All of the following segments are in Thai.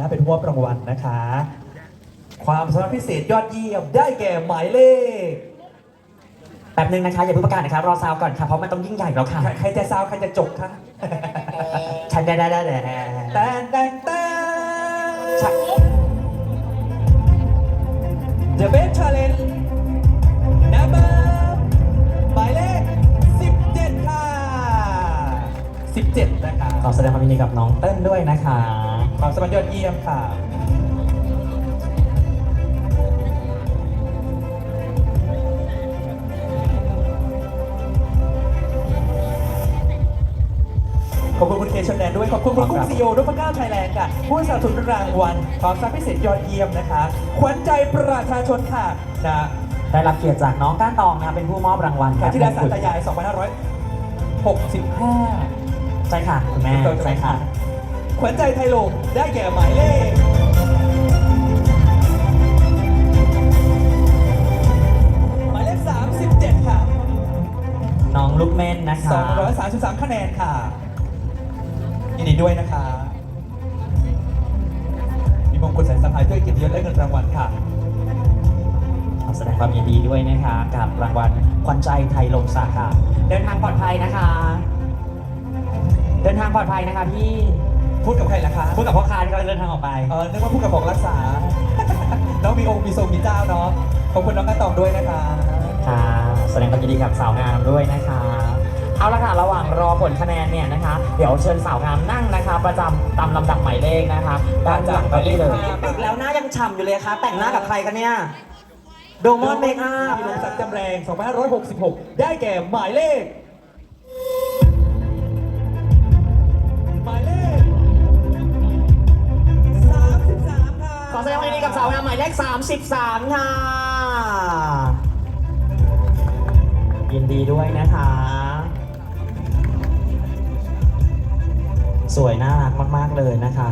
นะเป็นหัวรางวัลนะคะ ความสามารถพิเศษยอดเยี่ยมได้แก่หมายเลขแป๊บนึงนะคะอย่าเพิ่งประกาศนะคะรอซาวก่อนค่ะเพราะมันต้องยิ่งใหญ่แล้วค่ะใครใครจะซาวใครจะจบคะฉันได้ได้ได้ได้แตนแตนแตน The Best Challenge Number หมายเลข17 ค่ะ 17 นะคะขอแสดงความยินดีกับน้องเติ้ลด้วยนะคะ ความสามารถยอดเยี่ยมค่ะ ขอบคุณคุณเคชนแดนด้วย ขอบคุณคุณกุ้งซีโอรุ่พก้าไทยแลนด์ค่ะ ผู้สนับสนุนรางวัลความสามารถพิเศษยอดเยี่ยมนะคะ ขวัญใจประชาชนค่ะนะได้รับเกียรติจากน้องก้านตองนะคะเป็นผู้มอบรางวัลค่ะที่ดาสารมงกุฎตายาย 2565 ใช่ค่ะ คุณแม่ ใช่ค่ะ ขวัญใจไทยลงได้แก่หมายเลขหมายเลข37 ค่ะ น้องลูกเม่นนะคะ233 คะแนนค่ะยินดีด้วยนะคะ มีมงกุฎสายสะพายด้วยเกียรติยศและเงินรางวัลค่ะขอแสดงความยินดีด้วยนะคะกับรางวัลขวัญใจไทยลมศักดิ์ค่ะเดินทางปลอดภัยนะคะ เดินทางปลอดภัยนะคะพี่ พูดกับใครล่ะคะพูดกับพ่อค้าที่กำลังเดินทางออกไป เออนึกว่าพูดกับของรักษา น้องมีองค์มีทรงมีเจ้าเนาะ ขอบคุณน้องกระตองด้วยนะคะค่ะแสดงความยินดีกับสาวงามด้วยนะคะ เอาละค่ะระหว่างรอผลคะแนนเนี่ยนะคะ เดี๋ยวเชิญสาวงามนั่งนะคะ ประจำตามลำดับหมายเลขนะคะด้านหลังไปได้เลยอีกแล้วหน้ายังฉ่ำอยู่เลยคะแต่งหน้ากับใครกันเนี่ย โดมอนเมคอัพพี่ลงศักดิ์จำแรง 2566 ได้แก่หมายเลข 33 ค่ะ ยินดีด้วยนะคะ สวยน่ารักมาก ๆ เลยนะคะ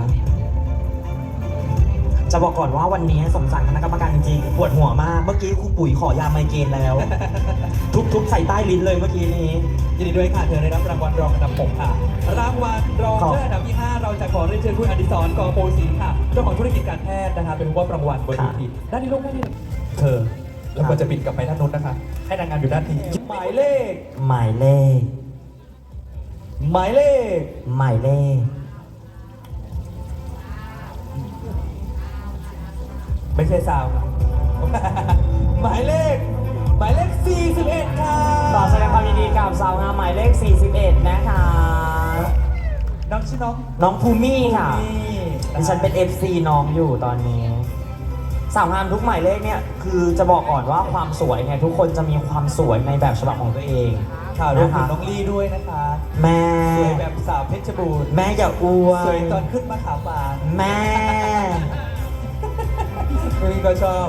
จะบอกก่อนว่าวันนี้สงสารคณะกรรมการจริงๆปวดหัวมาก เมื่อกี้ครูปุ๋ยขอยาไมเกรนแล้ว ทุบๆใส่ใต้ลิ้นเลยเมื่อกี้นี้ ยินดีด้วยค่ะ เธอได้รับรางวัลรองอันดับ6ค่ะ รางวัลรองขอบเชิดอันดับที่ 5 เราจะขอเรียนเชิญคุณอดิศรกอโปศรีค่ะ เจ้าของธุรกิจการแพทย์นะคะ เป็นผู้มอบรางวัลบนเวทีด้านนี้ลูกด้านนี้เธอ แล้วก็จะบินกลับไปด้านนู้นนะคะ ให้นางงามอยู่ด้านนี้หมายเลข หมายเลข หมายเลข หมายเลข ไม่ใช่ซาวครับ หมายเลข หมายเลข 41 ค่ะขอแสดงความยินดีกับสาวงามหมายเลข 41 นะคะ น้องชื่อน้องน้องภูมี่ค่ะนี่ดิฉันเป็น FC น้องอยู่ตอนนี้ สาวงามทุกหมายเลขเนี่ยคือจะบอกก่อนว่าความสวยเนี่ยทุกคนจะมีความสวยในแบบฉบับของตัวเองค่ะรวมนะถึคะงน้องลี่ด้วยนะคะ แม่ สวยแบบสาวเพชรบูรณ์แม่อย่าอ้วสวยนตอนขึ้นมาขาวบาน แม่ี่ก็ชอบ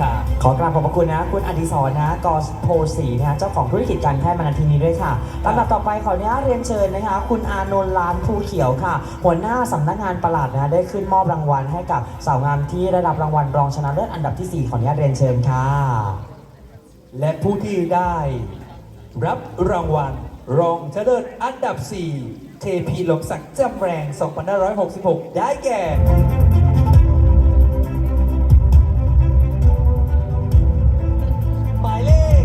ค่ะ ขอกราบขอบพระคุณนะ คุณอดิศรนะกอสโพสีนะเจ้าของธุรกิจการแพทย์มาณที่นี้ด้วยค่ะลำดับต่อไปขออนุญาตเรียนเชิญนะคะ คุณอานนท์ลานภูเขียวค่ะ หัวหน้าสำนักงานประหลัดนะได้ขึ้นมอบรางวัลให้กับสาวงามที่ได้รับรางวัลรองชนะเลิศอันดับที่ 4 ขออนุญาตเรียนเชิญค่ะ และผู้ที่ได้รับรางวัล รองชนะเลิศอันดับ4เทพีหลงศักดิ์จำแรง 2566 ได้แก่หมายเลข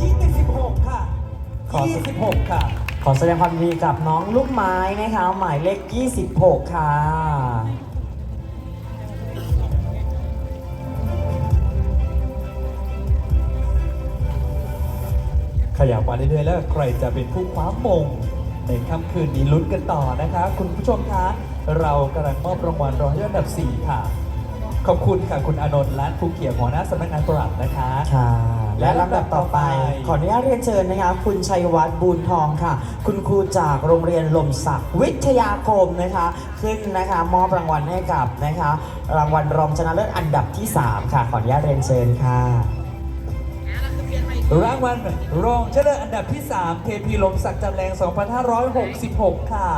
26ค่ะขอ26 ค่ะ ขอแสดงความยินดีกับน้องลูกไม้นะคะหมายเลข 26 ค่ะ ขยับมาเรื่อยๆแล้วใครจะเป็นผู้คว้ามงในค่ำคืนนี้ลุ้นกันต่อนะคะ คุณผู้ชมคะเรากำลังมอบรางวัลรองอันดับ 4 ค่ะ ขอบคุณค่ะคุณอานนท์และภูเขียวหัวหน้าสำนักงานปลัดนะคะ ค่ะและลำดับต่อไป ขออนุญาตเรียนเชิญนะคะ คุณชัยวัฒน์บูนทองค่ะ คุณครูจากโรงเรียนลมศักดิ์วิทยาคมนะคะ ขึ้นนะคะมอบรางวัลให้กับนะคะ รางวัลรองชนะเลิศอันดับที่ 3 ค่ะ ขออนุญาตเรียนเชิญค่ะ รางวัลรองชนะเลิศอันดับที่ 3 KP ลมศักดิ์จำแรง 2566 ค่ะ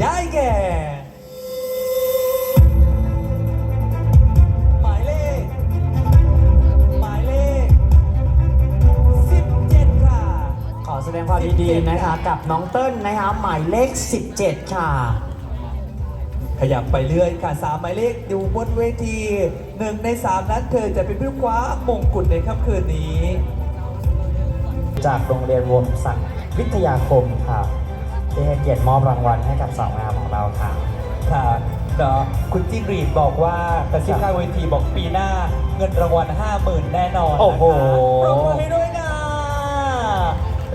ได้แก่ หมายเลข หมายเลข 17 ค่ะ ขอแสดงความยินดีนะคะกับน้องเติ้ลนะคะหมายเลข 17 ค่ะ ขยับไปเรื่อยค่ะสามหมายเลขอยู่บนเวทีหนึ่งในสามนั้นเธอจะเป็นผู้คว้ามงกุฎในค่ำคืนนี้ จากโรงเรียนวงศักดิ์วิทยาคมค่ะที่ให้เกียรติมอบรางวัลให้กับสาวงามของเราค่ะค่ะก็คุณจิ้งหรีดบอกว่ากระซิบข้างเวทีบอกปีหน้าเงินรางวัล 50,000 แน่นอนนะคะโอ้โหปรบมือให้ด้วยนะ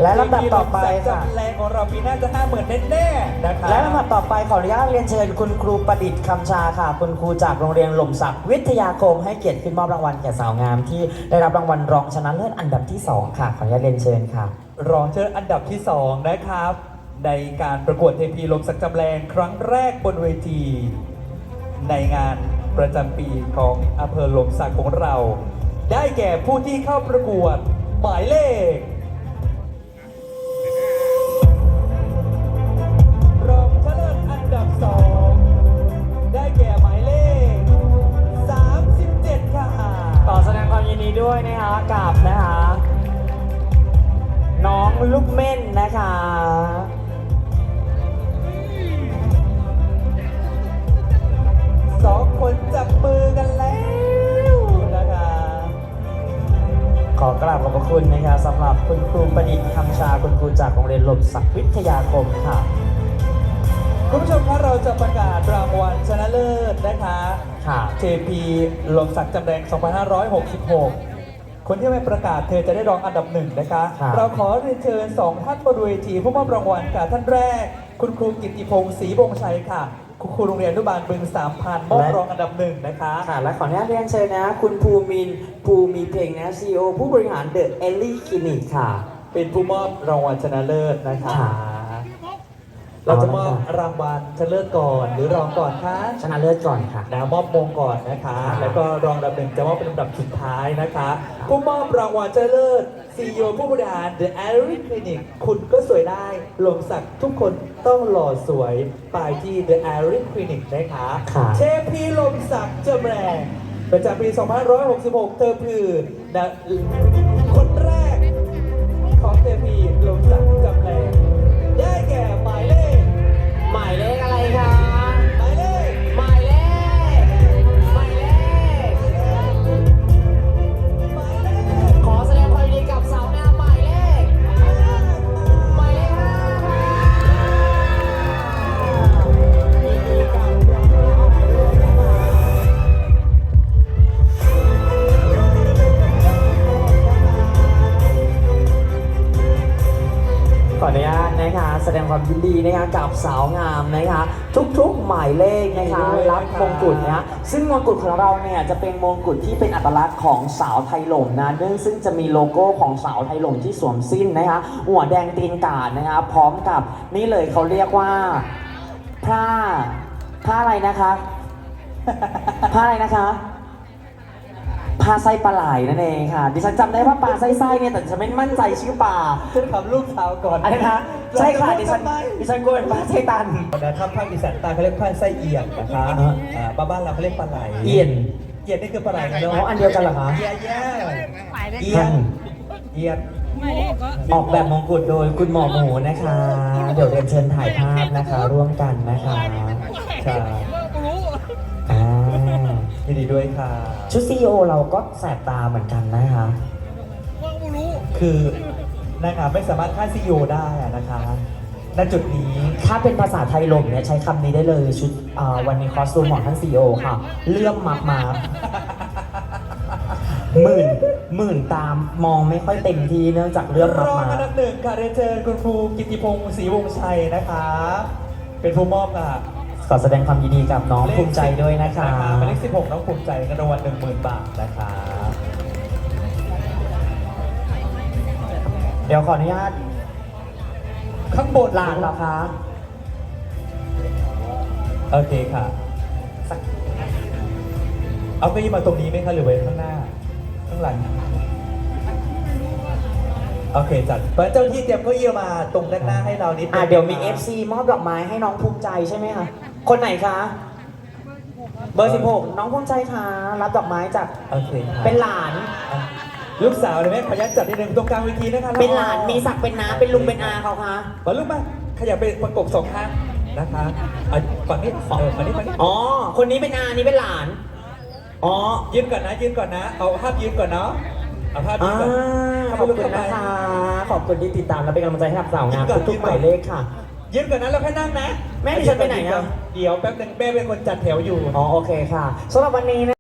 และลำดับต่อไปค่ะจำแรงของเราปีหน้าจะ50,000แน่ๆนะคะและลำดับต่อไปขออนุญาตเรียนเชิญคุณครูประดิษฐ์คำชาค่ะ คุณครูจากโรงเรียนหล่มศักดิ์วิทยาคมให้เกียรติขึ้นมอบรางวัลแก่สาวงามที่ได้รับรางวัลรองชนะเลิศอันดับที่สองค่ะ ขออนุญาตเรียนเชิญค่ะ รองเชิญอันดับที่2นะครับ ในการประกวดเทพีลมสักจำแรงครั้งแรกบนเวที ในงานประจำปีของอำเภอลมสักของเรา ได้แก่ผู้ที่เข้าประกวดหมายเลข นดีด้วยนะคะกับนะคะ น้องลูกเม่นนะคะสองคนจับมือกันแล้วนะคะ ขอกราบขอบพระคุณนะคะสำหรับคุณครูประดิษฐ์คำชาคุณครูจากโรงเรียนหล่มศักดิ์วิทยาคมค่ะ คุณผู้ชมคะเราจะประกาศรางวัลชนะเลิศนะคะ ค่ะ JP ลมศักดิ์จำแรง2566 คนที่ไม่ประกาศเธอจะได้รองอันดับหนึ่งนะคะ ครับ เราขอเรียนเชิญสองท่านบนเวทีผู้มอบรางวัลค่ะท่านแรก คุณครูกิตติพงศ์ศรีบงชัยค่ะ คุณครูโรงเรียนอนุบาลบึงสามพันมอบรองอันดับหนึ่งนะคะ ค่ะและขออนุญาตเรียนเชิญนะ คุณภูมินทร์ภูมิเพ็งนะซีอผู้บริหารเดอะเอลลี่คลินิกค่ะ เป็นผู้มอบรางวัลชนะเลิศนะคะ ค่ะ เราจะมอบรางวัลชนะเลิศก่อนหรือรองก่อนคะชนะเลิศก่อนค่ะ นะมอบมงก่อนนะคะครับแล้วก็รองอันดับหนึ่งจะมอบเป็นลำดับสุดท้ายนะคะ ผู้มอบรางวัลชนะเลิศ CEO ผู้บริหาร The a r i Clinic คุณก็สวยได้ลงสักทุกคนต้องหล่อสวยไปที่ The a r i Clinic นะคะครับเชฟพีลมศักดิ์เจำแรงประจำปี 2566 เธอคือนะคนแรกของเทพีลมศักดิ์จำแรง คะแสดงความยินดีนะคะกับสาวงามนะคะทุกๆหมายเลขนะคะรับมงกุฎนะซึ่งมงกุฎของเราเนี่ยจะเป็นมงกุฎที่เป็นอัตลักษณ์ของสาวไทยหลงนะเนื่องซึ่งจะมีโลโก้ของสาวไทยหลงที่สวมสิ้นนะคะหัวแดงตีนกาดนะคะพร้อมกับนี่เลยเขาเรียกว่าผ้าผ้าอะไรนะคะผ้าอะไรนะคะ ผ้าไส้ปลาไหลนั่นเองค่ะ ดิฉันจำได้ว่าปลาไส้ไส้เนี่ยแต่ดิฉันไม่มั่นใจชื่อปลาฉันถามลูกสาวก่อนอะไรนะคะใช่ค่ะดิฉันทำไมดิฉันกลัวเป็นปลาไส้ตันนะครับภาคอีสานใตาเขาเรียกผ้าไส้เอี่ยมนะคะอ่าอ่าบ้านบ้านเราเขาเรียกปลาไหลเอียนเอียนนี่คือปลาไหลนะอ๋ออันเดียวกันเหรอคะเอียนเอียนหมายเลขเอียนเอียนหมายเลขก็ออกแบบมงกุฎโดยคุณหมอหมูนะคะ เดี๋ยวเรียนเชิญถ่ายภาพนะคะ ร่วมกันนะคะค่ะไม่รู้อ่า ยินดีด้วยค่ะ ชุดซีโอเราก็แสบตาเหมือนกันนะคะว่าไม่รู้คือนางงามไม่สามารถฆ่าซีโอได้อะนะคะณจุดนี้ถ้าเป็นภาษาไทยลมเนี่ยใช้คำนี้ได้เลยชุดอ่าวันนี้คอสตูมของท่านซีโอค่ะ เลื่อมมากมาหมื่นหมื่นตามมองไม่ค่อยเต็มทีเนื่องจากเลื่อมรมากองมาอันดับหนึ่งค่ะเรียนเชิญคุณครูกิติพงศ์ศรีวงศ์ชัยนะคะ เป็นผู้มอบค่ะ ขอแสดงความยินดีกับน้องภูมิใจด้วยนะคะหมายเลข16 น้องภูมิใจเงินรางวัล10,000บาทนะคะเดี๋ยวขออนุญาตข้างบนลานเหรอคะโอเคค่ะสักเอาเก้าอี้มาตรงนี้ไหมคะหรือไว้ข้างหน้า ข้างหลัง โอเคจัดเจ้าที่เตรียมเก้าอี้มาตรงด้านหน้าให้เรานิดนึงอะเดี๋ยวมีนะคะ FC มอบดอกไม้ให้น้องภูมิใจใช่ไหมคะ คนไหนคะ เบอร์ 16 น้องภูมิใจคะรับดอกไม้จากโอเคค่ะเป็นหลานอะลูกสาวเลยแม่ขออนุญาตจัดนิดนึงตรงกลางเวทีนะคะเป็นหลานมีศักดิ์เป็นน้าเป็นลุงเป็นอาเขาคะมาลูกมาขยับไปประกบสองข้างนะคะอะฝั่งนี้เออฝั่งนี้ฝั่งนี้อ๋อ คนนี้เป็นอานี่เป็นหลาน อ๋อ ยืนก่อนนะยืนก่อนนะ เอาภาพยืนก่อนเนาะเอาภาพยือ่านก่อนขอบคุณนะคะ ขอบคุณที่ติดตามและเป็นกำลังใจให้กับสาวงามทุกๆหมายเลขค่ะ ยืนก่อนนะแล้วค่อยนั่งนะแม่ดิฉันไปไหนอะ เดี๋ยวแป๊บหนึ่งแม่เป็นคนจัดแถวอยู่ อ๋อโอเคค่ะสำหรับวันนี้นะ